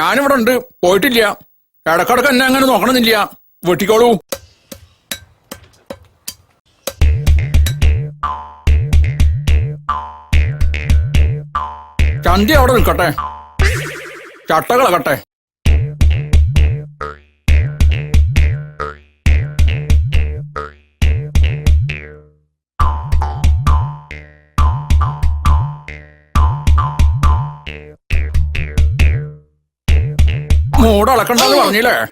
ഞാനിവിടെ ഉണ്ട്. പോയിട്ടില്ല. ഇടക്കിടക്ക് എന്നെ അങ്ങനെ നോക്കണമെന്നില്ല വെട്ടിക്കോളൂ. ചന്തി അവിടെ നിൽക്കട്ടെ. ചട്ടകളകട്ടെ. മൂട് അളക്കണ്ടെന്ന് പറഞ്ഞില്ലേ?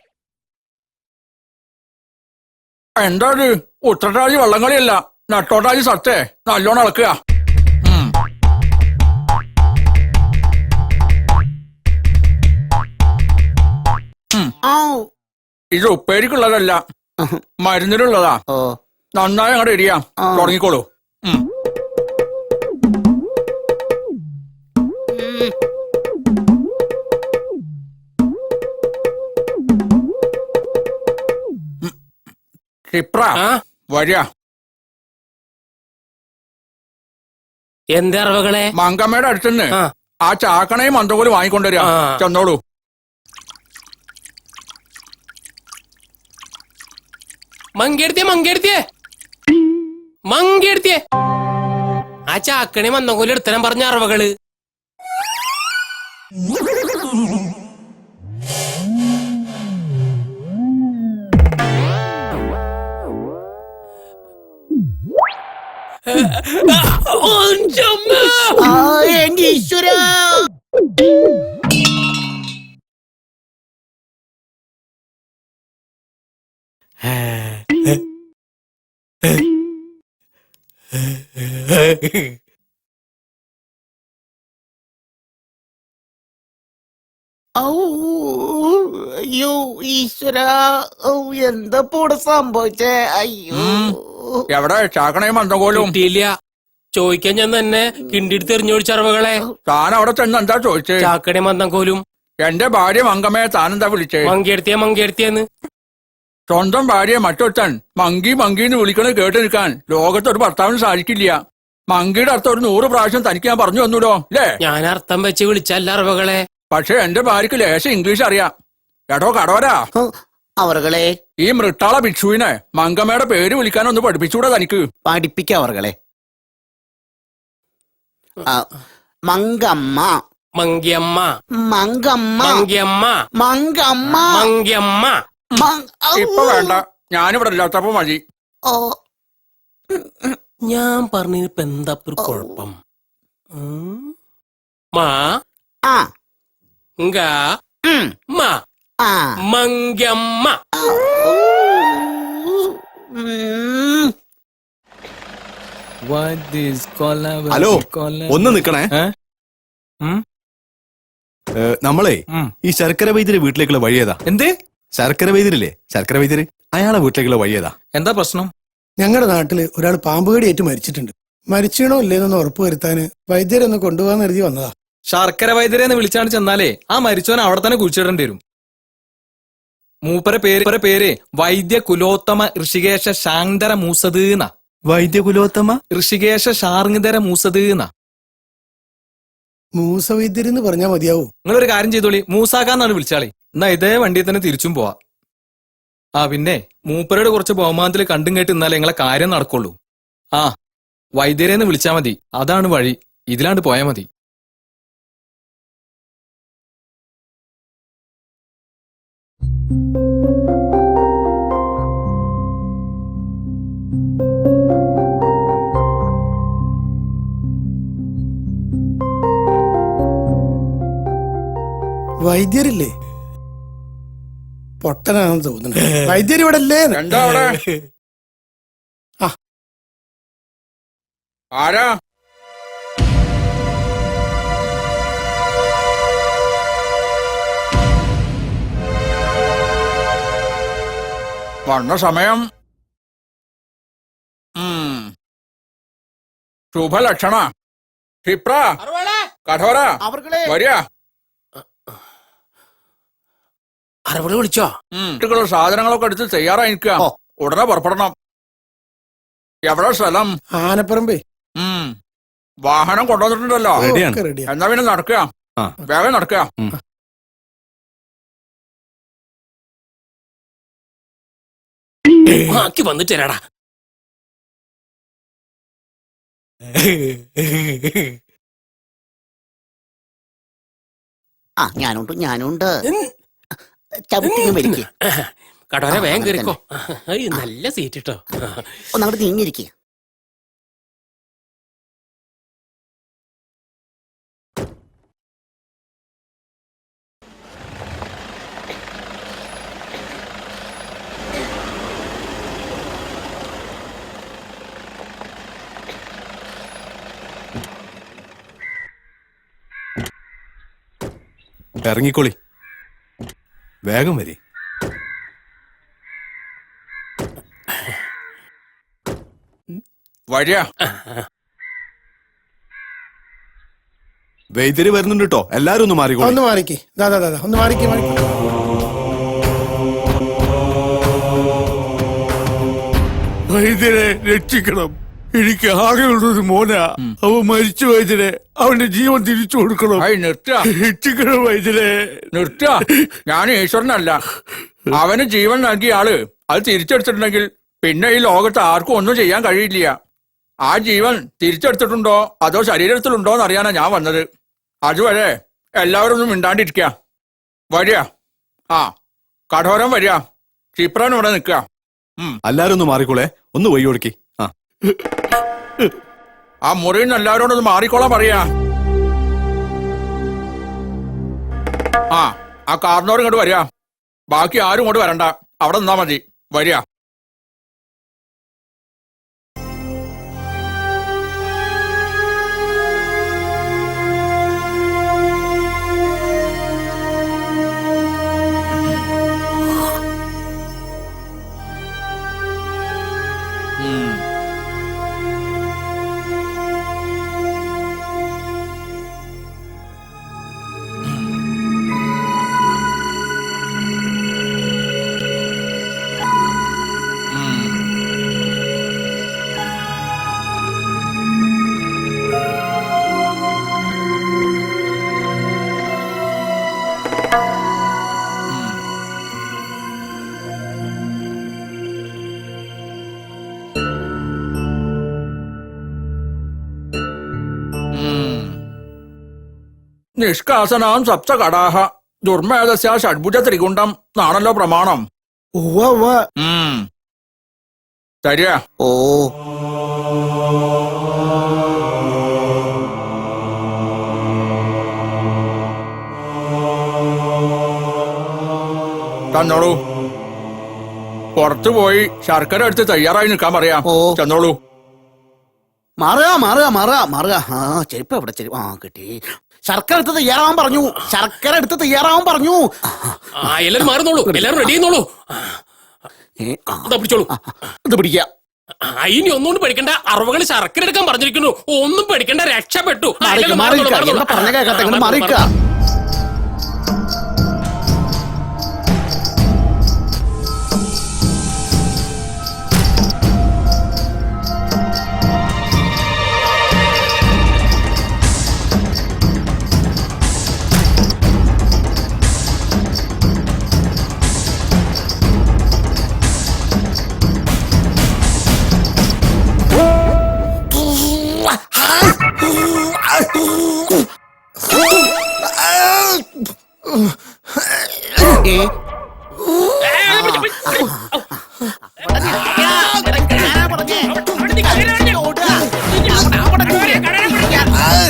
എന്താ ഇത് ഉത്രട്ടാതി വള്ളംകളിയല്ല. നട്ടോട്ടാതി സത്തേ. നല്ലോണം അളക്കുക. ഇത് ഉപ്പേരിക്കുള്ളതല്ല. മരുന്നിലുള്ളതാ. നന്നായി അങ്ങോട്ട് ഇരിയാ ആ. തുടങ്ങിക്കോളൂ. ക്ഷിപ്ര ആ? വരിക എന്താ അറിവുകളെ? മങ്കമ്മയുടെ അടുത്തുനിന്ന് ആ. ചാക്കണയും മന്തകോലും വാങ്ങിക്കൊണ്ടുവരിക. ചെന്നോളൂ. മങ്കെടുത്തിയേ മങ്കിയെടുത്തിയേ മങ്കെടുത്തിയേ. ആ ചാക്കണി മന്നോലും എടുത്തനം പറഞ്ഞ അറിവുകൾ. ആ, എന്റെ ഈശ്വര ഔ, അയ്യോ ഈശ്വര ഔ, എന്താ പോടെ സംഭവിച്ചേ അയ്യോ എവിടെ? ചാക്കണേ മന്ദകോലും കിട്ടിയില്ല. ചോദിക്കാൻ ഞാൻ തന്നെ കിണ്ടിട്ട് എറിഞ്ഞോടിച്ച അറിവുകളെ. താൻ അവിടെ ചെന്ന് എന്താ ചോദിച്ചേ? ചാക്കണേ മന്തങ്കോലും എന്റെ ഭാര്യ മങ്കമ്മയെ താൻ എന്താ വിളിച്ചേ? മങ്കിയെടുത്തിയ മങ്കിയെടുത്തിയെന്ന്. സ്വന്തം ഭാര്യയെ മറ്റൊരുത്തൻ. മങ്കി മങ്കി എന്ന് വിളിക്കണത് കേട്ട് നിൽക്കാൻ ലോകത്ത് ഒരു ഭർത്താവിന് സാധിക്കില്ല. മങ്കിയുടെ അർത്ഥം ഒരു നൂറ് പ്രാവശ്യം തനിക്ക് ഞാൻ പറഞ്ഞു തന്നൂലോ അല്ലേ ഞാൻ അർത്ഥം വെച്ച് വിളിച്ചല്ല അറിവകളെ. പക്ഷെ എന്റെ ഭാര്യക്ക് ലേശം ഇംഗ്ലീഷ് അറിയാം. എടോ കടവരാ അവർകളെ. ഈ മൃട്ടാള ഭിക്ഷുവിനെ മങ്കമ്മയുടെ പേര് വിളിക്കാൻ ഒന്ന് പഠിപ്പിച്ചൂടെ തനിക്ക്. പഠിപ്പിക്ക അവർകളെ. ആ, മങ്കമ്മ മങ്കിയമ്മ മങ്കമ്മ മങ്കിയമ്മ മങ്കമ്മ മങ്കിയമ്മ മങ്- ഔ. ഇപ്പൊ വേണ്ട. ഞാനിവിടെ ഇല്ലാത്തപ്പോ മതി. ഓ, ഞാൻ പറഞ്ഞിപ്പോ എന്താ ഇപ്പൊ ഒരു കുഴപ്പം? ഉം? മാ. ഉം, മാ. ഉം. ഹലോ ഒന്ന് നിക്കണേ? നമ്മളെ ഈ ശർക്കര വൈദ്യര് വീട്ടിലേക്കുള്ള വഴിയേതാ? എന്തേ? ശർക്കര വൈദ്യരില്ലേ? ശർക്കര വൈദ്യര് അയാളെ വീട്ടിലേക്കുള്ള വഴിയേതാ? എന്താ പ്രശ്നം? ഞങ്ങളുടെ നാട്ടിൽ ഒരാൾ പാമ്പുകടിയേറ്റ് മരിച്ചിട്ടുണ്ട്. മരിച്ചീണോ ഇല്ലേന്നൊന്ന് ഉറപ്പ് വരുത്താന് വൈദ്യരൊന്ന് കൊണ്ടുപോകാൻ കരുതി വന്നതാ. ശർക്കര വൈദ്യരെന്ന് വിളിച്ചാണ് ചെന്നാലേ ആ മരിച്ചവൻ അവിടെ തന്നെ കുഴിച്ചിടേണ്ടി വരും. മൂപ്പര പേര് മൂപ്പര പേര് വൈദ്യ കുലോത്തമ ഋഷികേശ ശാന്തര മൂസത് വൈദ്യ വൈദ്യകുലോത്തമ? ഋഷികേശ ശാർങ്ങിതര മൂസത് എന്നാ മൂസ വൈദ്യരെന്ന് പറഞ്ഞാ മതിയാവൂ. നിങ്ങളൊരു കാര്യം ചെയ്തോളി മൂസാക്കാന്നാണ് വിളിച്ചാളി. എന്നാ ഇതേ വണ്ടിയിൽ തന്നെ തിരിച്ചും പോവാ. ആ പിന്നെ മൂപ്പരോട് കുറച്ച് ബഹുമാനത്തിൽ കണ്ടും കേട്ട് ഇന്നാലേ നിങ്ങളെ കാര്യം നടക്കുള്ളൂ. ആ വൈദ്യരെന്ന് വിളിച്ചാ മതി. അതാണ് വഴി. ഇതിലാണ്ട് പോയാ മതി. വൈദ്യരില്ലേ? പൊട്ടനാണെന്ന് തോന്നുന്നു. വൈദ്യർ ഇവിടെ അല്ലേ എന്താ അവിടെ ആ. ആരാ? വന്ന സമയം. ഉം. ശുഭലക്ഷണ. ക്ഷിപ്ര. കഠോര. അവർകളെ വരിക. അറിവുകൾ വിളിച്ചോ? വീട്ടിലുള്ള സാധനങ്ങളൊക്കെ എടുത്ത് തയ്യാറായി നിൽക്കുക ഉടനെ പുറപ്പെടണം. എവിടെ സ്ഥലം? ആനപ്പറമ്പ്. ഉം. വാഹനം കൊണ്ടുവന്നിട്ടുണ്ടല്ലോ. എന്നാ പിന്നെ നടക്കുക. വേഗം നടക്കുക. ആക്കി വന്നിട്ട് തരാടാ ആ ഞാനുണ്ട് ഞാനുണ്ട്. ചവിട്ടിങ്ങ് ആ, വേഗം കേറിക്കോ കയറിക്കോ. ഐ, നല്ല സീറ്റ് കേട്ടോ ഒന്നങ്ങോട്ട് നീങ്ങിരിക്കുക ഇറങ്ങിക്കോളി. വേഗം വരി. വഴിയാ. വൈദ്യര് വരുന്നുണ്ട് കേട്ടോ എല്ലാരും ഒന്ന് മാറിക്കോളി. ഒന്ന് മാറിക്ക്. ദാ ദാ ദാ ദാ, ഒന്ന് മാറിക്ക് മാറിക്ക് വൈദ്യരെ രക്ഷിക്കണം. എനിക്ക് ആകെയുള്ളൊരു മോന. അവൻ മരിച്ചു വൈദ്യരെ അവന്റെ ജീവൻ തിരിച്ചു കൊടുക്കണം. രക്ഷിക്കണം വൈദ്യരെ. നിർത്തുക ഞാൻ ഈശ്വരനല്ല. അവന് ജീവൻ നൽകിയ ആൾ. അത് തിരിച്ചെടുത്തിട്ടുണ്ടെങ്കിൽ പിന്നെ ഈ ലോകത്ത് ആർക്കും ഒന്നും ചെയ്യാൻ കഴിയില്ല. ആ ജീവൻ തിരിച്ചെടുത്തിട്ടുണ്ടോ? അതോ ശരീരത്തിലുണ്ടോ എന്ന് അറിയാനാ ഞാൻ വന്നത്. അതുവരെ എല്ലാവരും ഒന്നും മിണ്ടാണ്ടിരിക്ക. വരിക. ആ കഠോരം വരിക. ചിപ്രൻ ഇവിടെ നിൽക്കുക എല്ലാരും ഒന്ന് മാറിക്കോളെ. ഒന്ന് വഴി കൊടുക്കി ആ മുറിയിൽ നിന്ന് എല്ലാവരോടും ഒന്ന് മാറിക്കോളാൻ പറയാ. ആ ആ കാർന്നോർ ഇങ്ങോട്ട് വരിക. ബാക്കി ആരും ഇങ്ങോട്ട് വരണ്ട. അവിടെ നിന്നാ മതി. വരിക. നിഷ്കാസനാം സപ്തകടാഹ ദുർമേധസ്യ ഷഡ്ഭുജ ത്രികുണ്ടം എന്നാണല്ലോ പ്രമാണം. തരിക ഓ. തന്നോളൂ പുറത്തു പോയി ശർക്കര എടുത്ത് തയ്യാറായി നിൽക്കാൻ പറയാം. ഓ. ചെന്നോളൂ. മാറുക മാറുക മാറുക മാറുക. ആ ചെരുപ്പ് എവിടെ ചെരുപ്പ്? ആ കിട്ടി. ശർക്കര എടുത്ത് തയ്യാറാവാൻ പറഞ്ഞു. ശർക്കര എടുത്ത് തയ്യാറാവാൻ പറഞ്ഞു. ആ എല്ലാരും മാറുന്നോളൂ. എല്ലാരും റെഡി ചെയ്യുന്നോളൂ. ഇതാ പിടിച്ചോളൂ. പിടിക്ക. ആ, ഇനി ഒന്നുകൊണ്ട് പേടിക്കണ്ട. അറിവുകൾ ശർക്കര എടുക്കാൻ പറഞ്ഞിരിക്കുന്നു. ഒന്നും പഠിക്കണ്ട രക്ഷപ്പെട്ടു. ആ, മാറിക്ക എല്ലാവരും മാറിക്ക. മാറുന്നോളൂ, എന്താ പറഞ്ഞ കേക്കട്ടെ ഇങ്ങോട്ട് മാറിക്ക.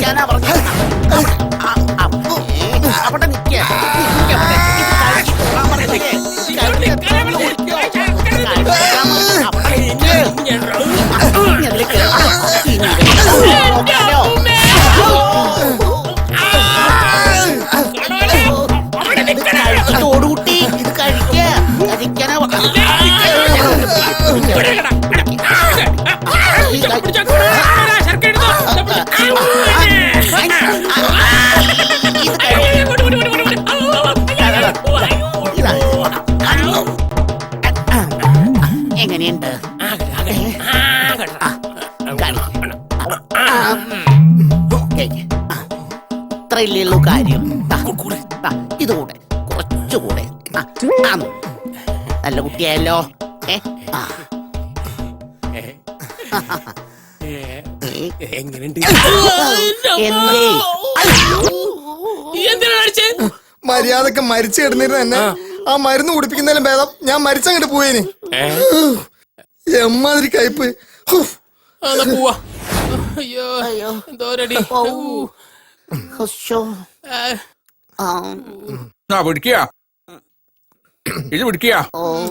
ഞാനാ പറഞ്ഞേ. എങ്ങനെയുണ്ട്? ഇത്രയല്ലേ ഉള്ളൂ കാര്യം. ദാ, ദാ, ഇതുകൂടെ കുറച്ചുകൂടെ. നല്ല കുട്ടിയായല്ലോ. എങ്ങനെയുണ്ട്? മര്യാദയ്ക്ക് മരിച്ചു കിടന്നിരുന്ന എന്നെ ആ മരുന്ന് കുടിപ്പിക്കുന്നതിലും ഭേദം. ഞാൻ മരിച്ചങ്ങട്ട് പോയേന്. എമ്മാതിരി കയ്പ് അയ്യോ അയ്യോ. എന്തോരടി. ആ. പിടിക്കുക ഇത് പിടിക്കുക ഓ.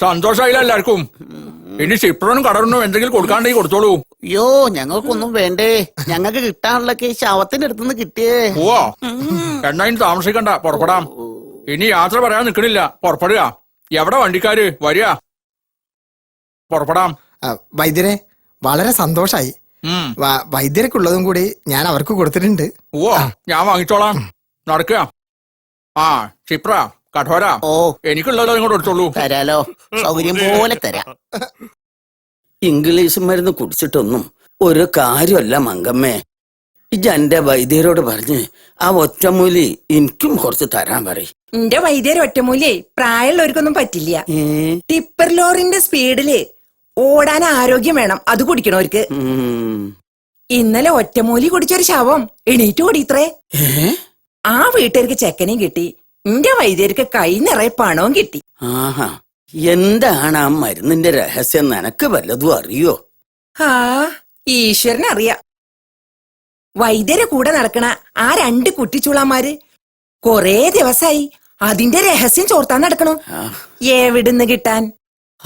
സന്തോഷമായില്ല എല്ലാവർക്കും. ഇനി ഷിപ്രനും കടറിനും എന്തെങ്കിലും കൊടുക്കാണ്ടെങ്കിൽ കൊടുത്തോളൂ. യോ ഞങ്ങൾക്കൊന്നും വേണ്ടേ. ഞങ്ങൾക്ക് കിട്ടാനുള്ളൊക്കെ ഈ ശവത്തിന്റെ അടുത്തുനിന്ന് കിട്ടിയേ. പോവാ. എന്നാ ഇനി താമസിക്കണ്ട. പുറപ്പെടാം. ഇനി യാത്ര പറയാൻ നിൽക്കണില്ല. പുറപ്പെടുക. എവിടെ വണ്ടിക്കാര്? വരിക. പുറപ്പെടാം. ആ, വൈദ്യരെ വളരെ സന്തോഷായി. ഉം. വ- വൈദ്യർക്കുള്ളതും കൂടി ഞാൻ അവർക്ക് കൊടുത്തിട്ടുണ്ട്. ഓ ഞാൻ വാങ്ങിച്ചോളാം. നടക്കുക. ആ ക്ഷിപ്ര കഠോര. ഓ. എനിക്കുള്ളതോ ഇങ്ങോട്ട് എടുത്തോളൂ തരാലോ. സൗകര്യം പോലെ തരാ. ഇംഗ്ലീഷ് മരുന്ന് കുടിച്ചിട്ടൊന്നും ഒരു കാര്യമല്ല മങ്കമ്മേ ഇജ് എന്റെ വൈദ്യരോട് പറഞ്ഞ് ആ ഒറ്റമൂലി എനിക്കും കുറച്ച് തരാൻ പറയും. എന്റെ വൈദ്യർ ഒറ്റമൂലേ പ്രായമുള്ളവർക്കൊന്നും പറ്റില്ല. ടിപ്പർ ലോറിന്റെ സ്പീഡിൽ ഓടാൻ ആരോഗ്യം വേണം. അത് കുടിക്കണവർക്ക്. ഇന്നലെ ഒറ്റമൂലി കുടിച്ചൊരു ശവം. എണീറ്റ് ഓടിത്രേ ആ വീട്ടുകാർക്ക് ചെക്കനെയും കിട്ടി. എന്റെ വൈദ്യർക്ക് കൈ നിറയെ പണവും കിട്ടി. ആഹാ. എന്താണ് ആ മരുന്നിന്റെ രഹസ്യം? നിനക്ക് വല്ലതും അറിയോ? ആ ഈശ്വരനറിയാം. വൈദ്യരെ കൂടെ നടക്കണ ആ രണ്ട് കുട്ടിച്ചൂളന്മാര് കൊറേ ദിവസായി. അതിന്റെ രഹസ്യം ചോർത്താൻ നടക്കണു. എവിടുന്ന് കിട്ടാൻ?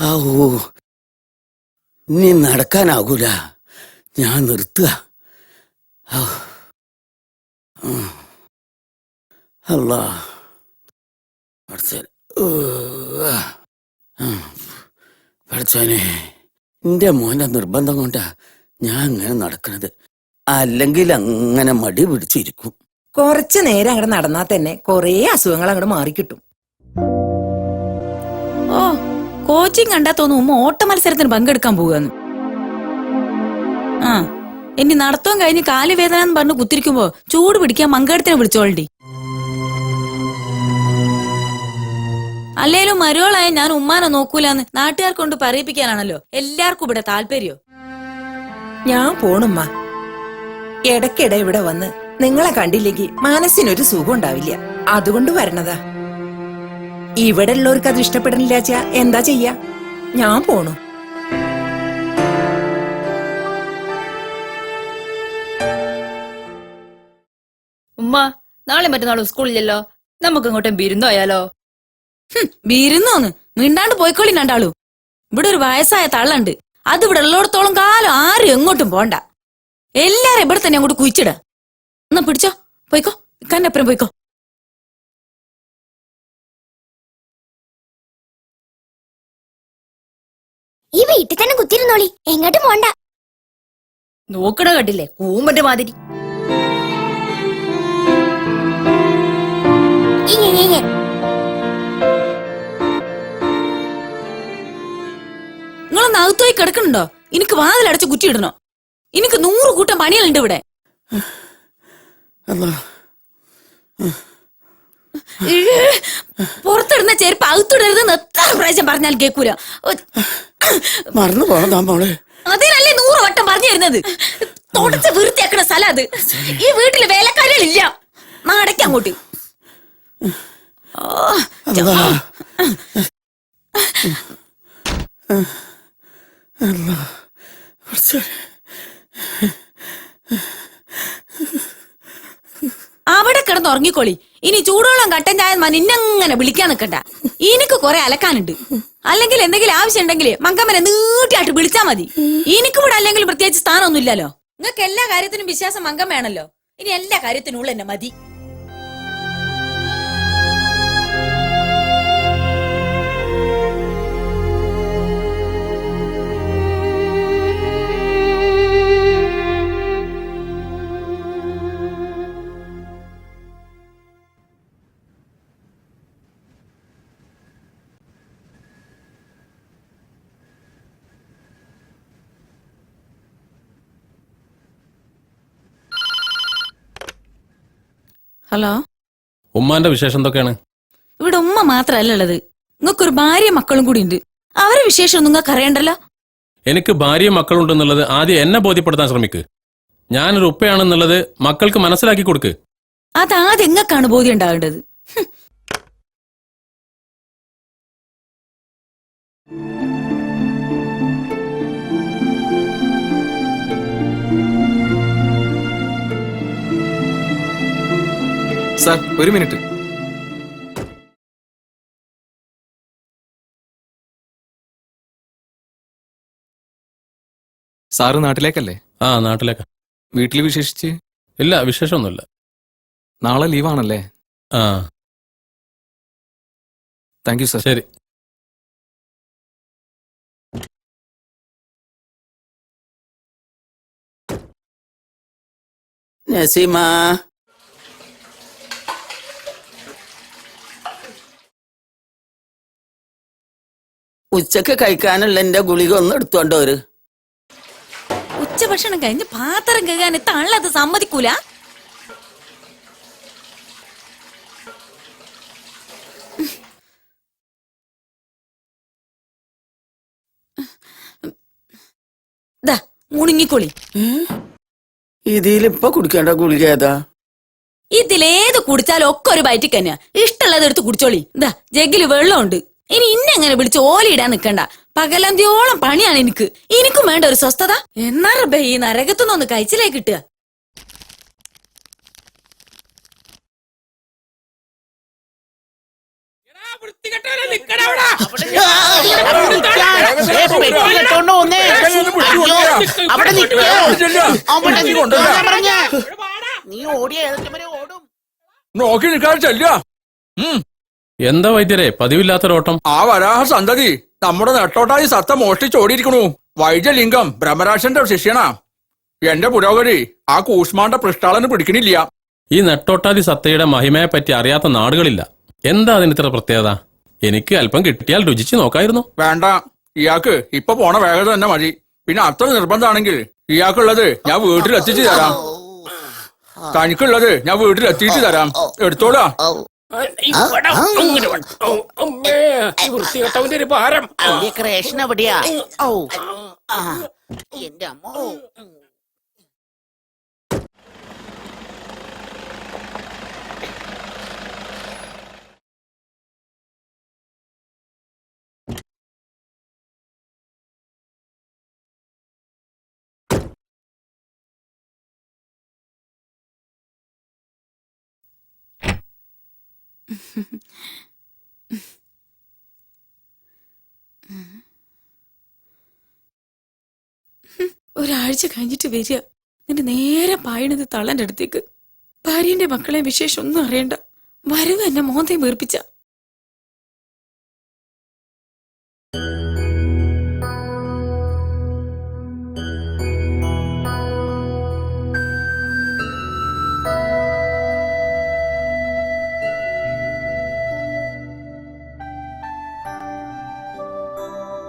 ഓ നീ നടക്കാനാകൂല. ഞാൻ നിർത്തുക. അല്ലാ പഠിച്ചാനെ എന്റെ മോന്റെ നിർബന്ധം കൊണ്ടാ ഞാൻ അങ്ങനെ നടക്കണത്. അല്ലെങ്കിൽ അങ്ങനെ മടി പിടിച്ചിരിക്കും. കുറച്ചു നേരം അങ്ങോട്ട് നടന്നാൽ തന്നെ കൊറേ അസുഖങ്ങൾ അങ്ങോട്ട് മാറിക്കിട്ടും. ഓ കോച്ചിങ് കണ്ടാ തോന്നും ഉമ്മ ഓട്ട മത്സരത്തിന് പങ്കെടുക്കാൻ പോവുകയെന്ന് ആ ഇനി നടത്തവും കഴിഞ്ഞ് കാലുവേദന എന്ന് പറഞ്ഞ് കുത്തിരിക്കുമ്പോ ചൂട് പിടിക്കാൻ മങ്കടത്തിനെ വിളിച്ചോളണ്ടി. അല്ലേലും മരുവളായ ഞാൻ ഉമ്മാനെ നോക്കൂലെന്ന് നാട്ടുകാർ കൊണ്ട് പറയിപ്പിക്കാനാണല്ലോ. എല്ലാവർക്കും ഇവിടെ താല്പര്യം? ഞാൻ പോണുമ്മ. ഇടയ്ക്കിടെ ഇവിടെ വന്ന് നിങ്ങളെ കണ്ടില്ലെങ്കിൽ മനസ്സിനൊരു സുഖം ഉണ്ടാവില്ല അതുകൊണ്ട് വരണതാ. ഇവിടെ ഉള്ളവർക്ക് അത് ഇഷ്ടപ്പെടുന്നില്ല ചാ എന്താ ചെയ്യ? ഞാൻ പോണു. ഉമ്മ നാളെ മറ്റന്നാളും സ്കൂളില്ലല്ലോ. നമുക്ക് ഇങ്ങോട്ടും ബിരുന്നോയാലോ വിരുന്നോന്ന് മിണ്ടാണ്ട് പോയിക്കോളി രണ്ടാളു. ഇവിടെ ഒരു വയസ്സായ തള്ളണ്ട്. അത് ഇവിടെ ഉള്ളിടത്തോളം കാലം ആരും എങ്ങോട്ടും പോണ്ട. എല്ലാരും ഇവിടെ തന്നെ അങ്ങോട്ട് കുഴിച്ചിട. എന്നാ പിടിച്ചോ? പോയിക്കോ. ഇക്കാന്റെ പോയിക്കോ. ഈ വീട്ടിൽ തന്നെ കുത്തിരുന്നോളി എങ്ങോട്ടും പോണ്ട. നോക്കണ കണ്ടില്ലേ? കൂമ്പന്റെ മാതിരി. ഇങ്ങ, ഇങ്ങ, ഇങ്ങ. നിങ്ങളൊന്ന് അകത്തുപോയി കിടക്കണുണ്ടോ എനിക്ക് വാതിലടച്ച് കുറ്റിയിടണോ? എനിക്ക് നൂറ് കൂട്ടം പണികളുണ്ട് ഇവിടെ. അല്ലാ. പുറത്തിടുന്ന ചെരുപ്പ് അകത്തിടരുതെന്ന് എത്ര പ്രാവശ്യം പറഞ്ഞാൽ കേക്കൂല. മറന്നു പോണതാ മോളെ. അതിനല്ലേ നൂറ് വട്ടം പറഞ്ഞു തരുന്നത് തുടച്ച് വൃത്തിയാക്കണ സ്ഥലം അത്. ഈ വീട്ടിൽ വേലക്കാരികളില്ല. നാടയ്ക്ക് അങ്ങോട്ട്. ഓ, അല്ലാ കിടന്ന് ഉറങ്ങിക്കോളി. ഇനി ചൂടോളം കട്ടൻ ചായ നിന്നങ്ങനെ വിളിക്കാൻ നിക്കണ്ട. എനിക്ക് കൊറേ അലക്കാനുണ്ട്. അല്ലെങ്കിൽ എന്തെങ്കിലും ആവശ്യം ഉണ്ടെങ്കിൽ മങ്കമ്മനെ നീട്ടിയായിട്ട് വിളിച്ചാ മതി. എനിക്ക് ഇവിടെ അല്ലെങ്കിൽ പ്രത്യേകിച്ച് സ്ഥാനമൊന്നുമില്ലല്ലോ. നിങ്ങൾക്ക് എല്ലാ കാര്യത്തിനും വിശ്വാസം മങ്കം വേണല്ലോ ഇനി എല്ലാ കാര്യത്തിനും ഉള്ള എന്നെ മതി. ഹലോ? ഉമ്മാന്റെ വിശേഷം എന്തൊക്കെയാണ്? ഇവിടെ ഉമ്മ മാത്രല്ല ഉള്ളത്. നിങ്ങൾക്ക് ഒരു ഭാര്യ മക്കളും കൂടി ഉണ്ട് അവരെ വിശേഷം നിങ്ങൾക്ക് അറിയണ്ടല്ലോ? എനിക്ക് ഭാര്യയും മക്കളുണ്ടെന്നുള്ളത് ആദ്യം എന്നെ ബോധ്യപ്പെടുത്താൻ ശ്രമിക്ക്. ഞാനൊരു ഉപ്പയാണെന്നുള്ളത് മക്കൾക്ക് മനസ്സിലാക്കി കൊടുക്ക്. അതാദ്യം എങ്ങക്കാണ് ബോധ്യം ഉണ്ടാകേണ്ടത്? സാർ ഒരു മിനിറ്റ്. സാറ് നാട്ടിലേക്കല്ലേ? ആ നാട്ടിലേക്ക്. വീട്ടിൽ വിശേഷിച്ച്? ഇല്ല വിശേഷമൊന്നുമില്ല. നാളെ ലീവാണല്ലേ? ആ. Thank you sir. ശരി. നസീമ. ഉച്ചയ്ക്ക് കഴിക്കാനുള്ള എന്റെ ഗുളിക ഒന്ന് എടുത്തോണ്ട് ഉച്ച ഭക്ഷണം കഴിഞ്ഞ് പാത്രം കഴുകാൻ തള്ളത് സമ്മതിക്കൂല? മുണുങ്ങിക്കൊളി ഇതിലിപ്പോ കുടിക്കേണ്ട ഗുളിക ഏതാ? ഇതിലേത് കുടിച്ചാലും ഒക്കെ ഒരു ബൈറ്റിക്കന്നെയാ തന്നെയാ ഇഷ്ടമുള്ളത് എടുത്ത് കുടിച്ചോളി. ഇതാ ജഗ്ഗിൽ വെള്ളമുണ്ട്. ഇനി ഇന്നെങ്ങനെ വിളിച്ച് ഓലിയിടാൻ നിക്കണ്ട. പകലന്തിയോളം പണിയാണ് എനിക്ക്. എനിക്കും വേണ്ട ഒരു സ്വസ്ഥത. എന്നാ റബ്ബേ ഈ നരകത്തുനിന്നൊന്ന് കഴിച്ചിലേ കിട്ടുക. നീ ഓടിയ ഏതൊക്കെ ഓടും? നോക്കി നിൽക്കാൻ ചെല്ലുക. ഉം. എന്താ വൈദ്യരെ? പതിവില്ലാത്തൊരോട്ടം ആ വരാഹ സന്തതി നമ്മുടെ നെട്ടോട്ടായി സത്ത മോഷ്ടിച്ചോടിയിരിക്കണു വൈദ്യലിംഗം ഭ്രമരാശന്റെ ശിഷ്യനാ. എന്റെ പുരോഗതി ആ കൂഷ്മാന്റെ പൃഷ്ടാളന് പിടിക്കണില്ല. ഈ നെട്ടോട്ടാതി സത്തയുടെ മഹിമയെ പറ്റി അറിയാത്ത നാടുകളില്ല. എന്താ അതിന് ഇത്ര പ്രത്യേകത? എനിക്ക് അല്പം കിട്ടിയാൽ രുചിച്ച് നോക്കായിരുന്നു. വേണ്ട ഇയാൾക്ക് ഇപ്പൊ പോണ വേഗത തന്നെ മതി. പിന്നെ അത്ര നിർബന്ധമാണെങ്കിൽ ഇയാൾക്കുള്ളത് ഞാൻ വീട്ടിൽ എത്തിച്ചു തരാം. തനിക്കുള്ളത് ഞാൻ വീട്ടിൽ എത്തിച്ചു തരാം. എടുത്തോളാ. വൃത്തികെട്ടവന്റെ ഒരു ഭാരം. എവിടെയാ? എന്റെ അമ്മോ. ഒരാഴ്ച കഴിഞ്ഞിട്ട് വരിക. നിന്റെ നേരെ പായണത് തള്ളന്റെ അടുത്തേക്ക്. ഭാര്യന്റെ മക്കളെ വിശേഷം ഒന്നും അറിയണ്ട. വരവ് എന്നെ മോന്തയും വീർപ്പിച്ച.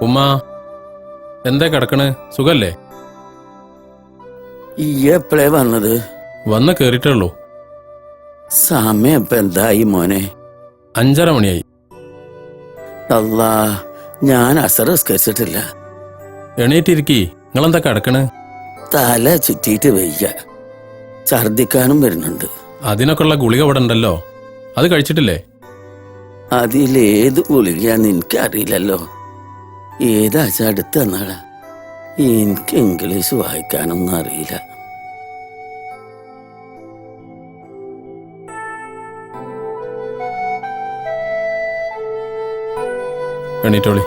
ഉമ്മ എന്താ കിടക്കണ്? സുഖല്ലേ? ഈ എപ്പോഴേ വന്നത്? വന്ന് കേറിട്ടുള്ളൂ സമയം ഇപ്പൊ എന്തായി മോനെ? അഞ്ചര മണിയായി. അല്ലാ ഞാൻ അസറസ്കരിച്ചിട്ടില്ല എണീറ്റിരിക്കി നിങ്ങളെന്താ കിടക്കണ്? തല ചുറ്റിയിട്ട് വയ്യ. ഛർദിക്കാനും വരുന്നുണ്ട്. അതിനൊക്കെ ഉള്ള ഗുളിക ഇവിടെ ഉണ്ടല്ലോ. അത് കഴിച്ചിട്ടില്ലേ? അതിലേത് ഗുളികയാന്ന് എനിക്കറിയില്ലല്ലോ. ഏതാച്ചാ അടുത്ത് തന്നാടാ എനിക്ക് ഇംഗ്ലീഷ് വായിക്കാനൊന്നും അറിയില്ല. എണീറ്റോളി.